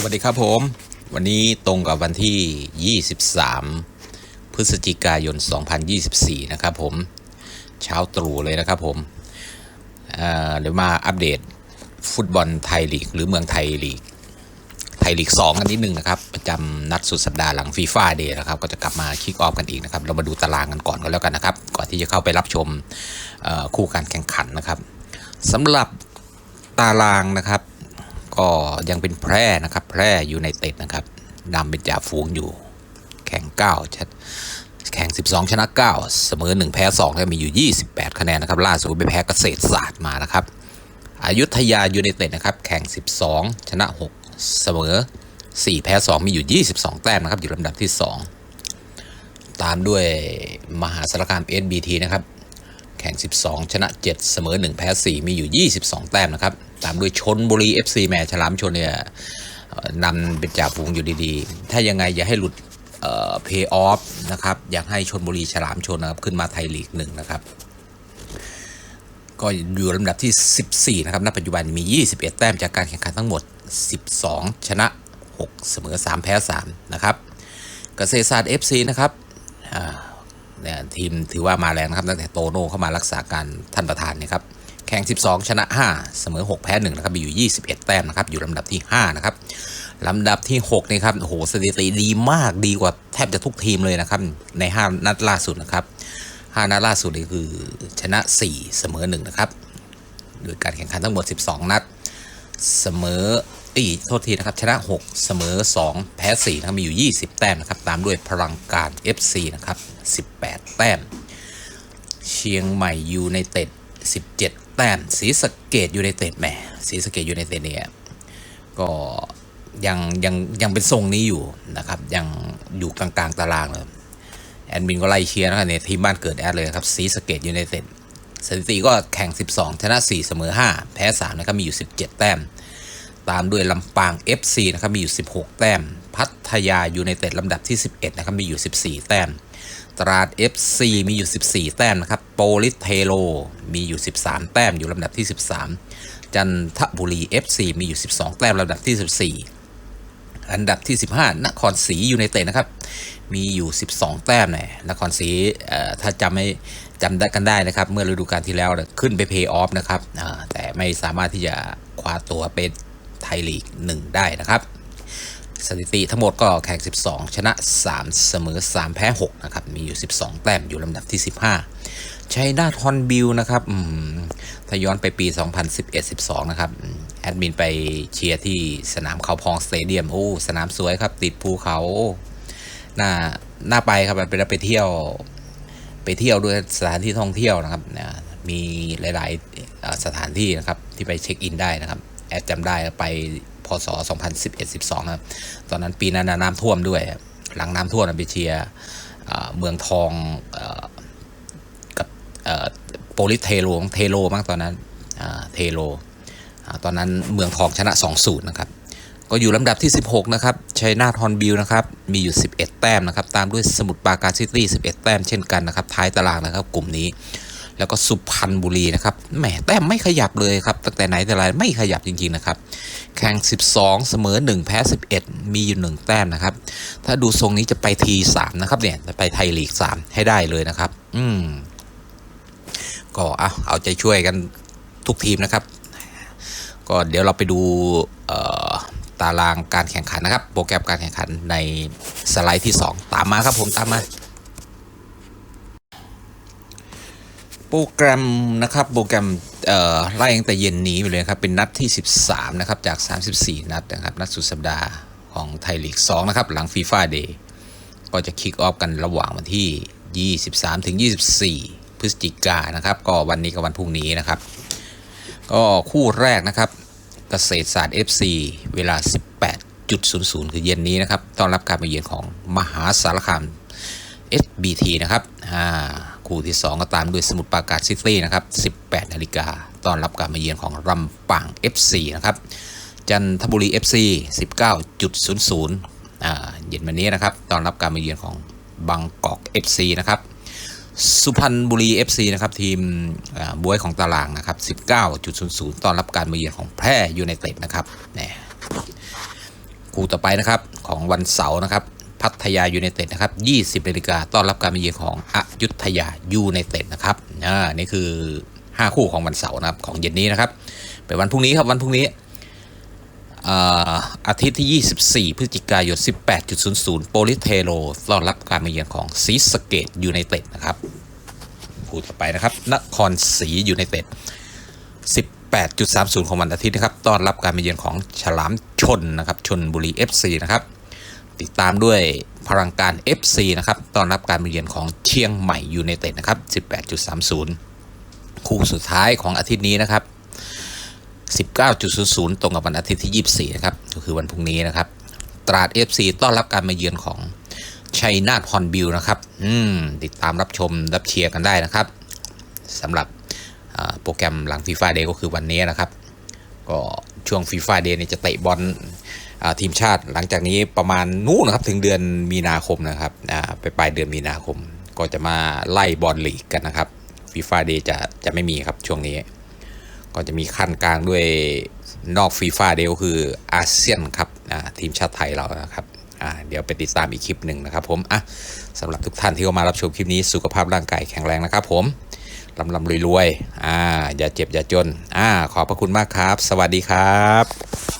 สวัสดีครับผม วันนี้ตรงกับวันที่ 23 พฤศจิกายน 2024 นะครับผม เช้าตรู่เลยนะครับผมเเดี๋ยวมาอัปเดตฟุตบอลไทยลีก หรือเมืองไทยลีก ไทยลีก 2 กันนิดนึงนะครับ ประจำนัดสุดสัปดาห์หลังฟีฟ่าเดย์นะครับ ก็จะกลับมาคิกออฟกันอีกนะครับ เรามาดูตารางกันก่อนก็แล้วกันนะครับ ก่อนที่จะเข้าไปรับชมคู่การแข่งขันนะครับสำหรับตารางนะครับ ก็ยังเป็นแพร่นะครับ แพร่ยูไนเต็ดนะครับนำเป็นจ่าฝูงอยู่ แข่ง9ชนะแข่ง 12 ชนะ 9 เสมอ 1 แพ้2แล้วมีอยู่ 28 คะแนนนะครับ ล่าสุดไปแพ้เกษตรศาสตร์มานะครับอายุทยายูไนเต็ดนะครับ แข่ง 12 ชนะ 6 เสมอ 4 แพ้ 2 มีอยู่ 22 แต้มนะครับ อยู่ลำดับที่ 2 ตามด้วยมหาสารคาม SBT นะครับ แข่ง 12 ชนะ 7 เสมอ 1 แพ้ 4 มีอยู่ 22 แต้มนะครับ ตามด้วยชนบุรี FC แหม่ฉลามชนเนี่ยนำเป็นจ่าฝูงอยู่ดีๆ ถ้ายังไงอย่าให้หลุดเพย์ออฟนะครับ อยากให้ชนบุรีฉลามชนนะครับ ขึ้นมาไทยลีกหนึ่งนะครับ ก็อยู่ลำดับที่ 14 นะครับ ณ ปัจจุบันมี 21 แต้มจากการแข่งขันทั้งหมด 12 ชนะ 6 เสมอ 3 แพ้ 3 นะครับ เกษตรศาสตร์ FC นะครับเนี่ยทีมถือว่ามาแรงนะครับ ตั้งแต่โตโน่เข้ามารักษาการท่านประธานเนี่ยครับ แข่ง 12 ชนะ 5 เสมอ 6 แพ้ 1 นะครับมีอยู่ 21 แต้มนะครับ อยู่ลำดับที่ 5 นะครับลำดับที่ 6 นี่ครับ โอ้โห สถิติดีมาก ดีกว่าแทบจะทุกทีมเลยนะครับ ใน 5 นัดล่าสุดนะครับ 5 นัดล่าสุดนี่คือชนะ 4 เสมอ 1 นะครับ โดยการแข่งขันทั้งหมด 12 นัด เสมออีโทษทีนะครับ ชนะ 6 เสมอ 2 แพ้4นะครับมีอยู่ 20 แต้มนะครับ ตามด้วยพลังการ FC นะครับ 18 แต้ม เชียงใหม่ยูไนเต็ด 17 แต้มศรีสเกดยูไนเต็ดแหมศรีสเกดยูไนเต็ดเนี่ยก็ยังยังยังเป็นทรงนี้อยู่นะครับยังอยู่กลางๆตารางเลยแอดมินก็ไล่เชียร์นะครับเนี่ยทีมบ้านเกิดแอดเลยครับศรีสเกดยูไนเต็ดสถิติก็แข่ง 12 ชนะ 4 เสมอ 5 แพ้ 3 นะครับ มีอยู่ 17 แต้ม ตามด้วยลำปาง FC นะครับ มีอยู่ 16 แต้ม พัทยายูไนเต็ดลำดับที่ 11 นะครับ มีอยู่ 14 แต้ม ตราด FC มีอยู่ 14 แต้มนะครับ โปลิสเทโลมีอยู่ 13 แต้มอยู่ลำดับที่ 13 จันทบุรี FC มีอยู่ 12 แต้มลำดับที่ 14 อันดับที่ 15 นครศรียูไนเต็ดนะครับ มีอยู่ 12 แต้มเนี่ยนครศรีถ้าจำไม่จำได้กันได้นะครับ เมื่อฤดูกาลที่แล้วขึ้นไปเพย์ออฟนะครับแต่ไม่สามารถที่จะคว้าตัวเป็นไทยลีก 1 ได้นะครับ สถิติทั้งหมดก็แข่ง 12 ชนะ 3 เสมอ 3 แพ้ 6 นะครับ มีอยู่ 12 แต้มอยู่ลำดับที่ 15 ชัยนาทอนบิลนะครับถ้าย้อนไปปี 2011-12 นะครับ แอดมินไปเชียร์ที่สนามเขาพองสเตเดียม โอ้ สนามสวยครับ ติดภูเขาน่าน่าไปครับไปไปเที่ยว ไปเที่ยวด้วยสถานที่ท่องเที่ยวนะครับนะมีหลาย ๆ สถานที่นะครับ ที่ไปเช็คอินได้นะครับ แอดจำได้ไป พศ 2011-12ครับตอนนั้นปีนั้นน้ำท่วมด้วย หลังน้ำท่วมไปเชียร์เอ่อเมืองทองอกับโปลิสเทโลเทโลมั้งตอนนั้นเทโล่ตอนนั้นเมืองทองชนะ 2-0 นะครับ ก็อยู่ลำดับที่ 16 นะครับชัยนาทฮอนบิลนะครับ มีอยู่ 11 แต้มนะครับ ตามด้วยสมุทรปราการซิตี้ 11 แต้มเช่นกันนะครับ ท้ายตารางนะครับ กลุ่มนี้ แล้วก็สุพรรณบุรีนะครับแหมแต้มไม่ขยับเลยครับตั้งแต่ไหนแต่ไรไม่ขยับจริงๆนะครับแข่ง 12 เสมอ 1 แพ้ 11 มีอยู่ 1 แต้มนะครับ ถ้าดูทรงนี้จะไปที3นะครับเนี่ยจะไปไทยลีก 3 ให้ได้เลยนะครับ อืมก็เอาเอาใจช่วยกันทุกทีมนะครับ ก็เดี๋ยวเราไปดูตารางการแข่งขันนะครับ โปรแกรมการแข่งขันในสไลด์ที่ 2 ตามมาครับผมตามมา โปรแกรมนะครับโปรแกรมไล่ตั้งแต่เย็นนี้ไปเลยครับเป็นนัดที่ 13 นะครับ จาก 34 นัดนะครับ นัดสุดสัปดาห์ของไทยลีก 2 นะครับ หลังฟีฟ่าเดย์ก็จะคิกออฟกันระหว่างวันที่ 23 ถึง 24 พฤศจิกายนนะครับ ก็วันนี้กับวันพรุ่งนี้นะครับ ก็คู่แรกนะครับเกษตรศาสตร์ FC เวลา 18.00 คือเย็นนี้นะครับต้อนรับการมาเยือนของมหาสารคาม SBT นะครับอ่า คู่ที่ 2 ก็ตามด้วยสมุทรปราการซิตี้นะครับ 18 นาฬิกาต้อนรับการมาเยือนของลำปาง FC นะครับ จันทบุรี FC 19.00อ่าเย็นวันนี้นะครับต้อนรับการมาเยือนของบางกอก FC นะครับสุพรรณบุรี FC นะครับทีมอ่าบวยของตารางนะครับ 19.00 ต้อนรับการมาเยือนของแพร่ยูไนเต็ดนะครับเนี่ยคคู่ต่อไปนะครับของวันเสาร์นะครับ พัทยายูไนเต็ดนะครับ 20นาฬิกาต้อนรับการมาเยือนของอยุธยายูไนเต็ดนะครับอ่านี่คือ 5 คู่ของวันเสาร์นะครับของเย็นนี้นะครับไปวันพรุ่งนี้ครับวันพรุ่งนี้อาอาทิตย์ที่ 24 พฤศจิกายน 18.00 โปลิเทโรต้อนรับการมาเยือนของศรีสเกดยูไนเต็ดนะครับคู่ต่อไปนะครับ นครศรียูไนเต็ด18.30 ของวันอาทิตย์นะครับ ต้อนรับการมาเยือนของฉลามชนนะครับ ชนบุรี FC นะครับ ติดตามด้วยพลังการ FC นะครับต้อนรับการมาเยือนของเชียงใหม่ยูไนเต็ดนะครับ 18.30 คู่สุดท้ายของอาทิตย์นี้นะครับ 19.00 ตรงกับวันอาทิตย์ที่ 24 นะครับ ก็คือวันพรุ่งนี้นะครับ ตราด FC ต้อนรับการมาเยือนของชัยนาทฮอนบิลนะครับ อืม ติดตามรับชมรับเชียร์กันได้นะครับสำหรับโปรแกรมหลังฟีฟ่าเดย์ก็คือวันนี้นะครับ ก็ช่วงฟีฟ่าเดย์นี่จะเตะบอล ทีมชาติหลังจากนี้ประมาณนู้นนะครับถึงเดือนมีนาคมนะครับไปปลายเดือนมีนาคม ก็จะมาไล่บอลลีกกันนะครับฟีฟ่าเดย์จะจะไม่มีครับช่วงนี้ ก็จะมีขั้นกลางด้วยนอกฟีฟ่าเดย์ก็คืออาเซียนครับทีมชาติไทยเรานะครับเดี๋ยวไปติดตามอีกคลิปหนึ่งนะครับผมอะสำหรับทุกท่านที่เข้ามารับชมคลิปนี้สุขภาพร่างกายแข็งแรงนะครับผมลำลำรวยๆอ่าอย่าเจ็บอย่าจนอ่าขอบพระคุณมากครับ สวัสดีครับ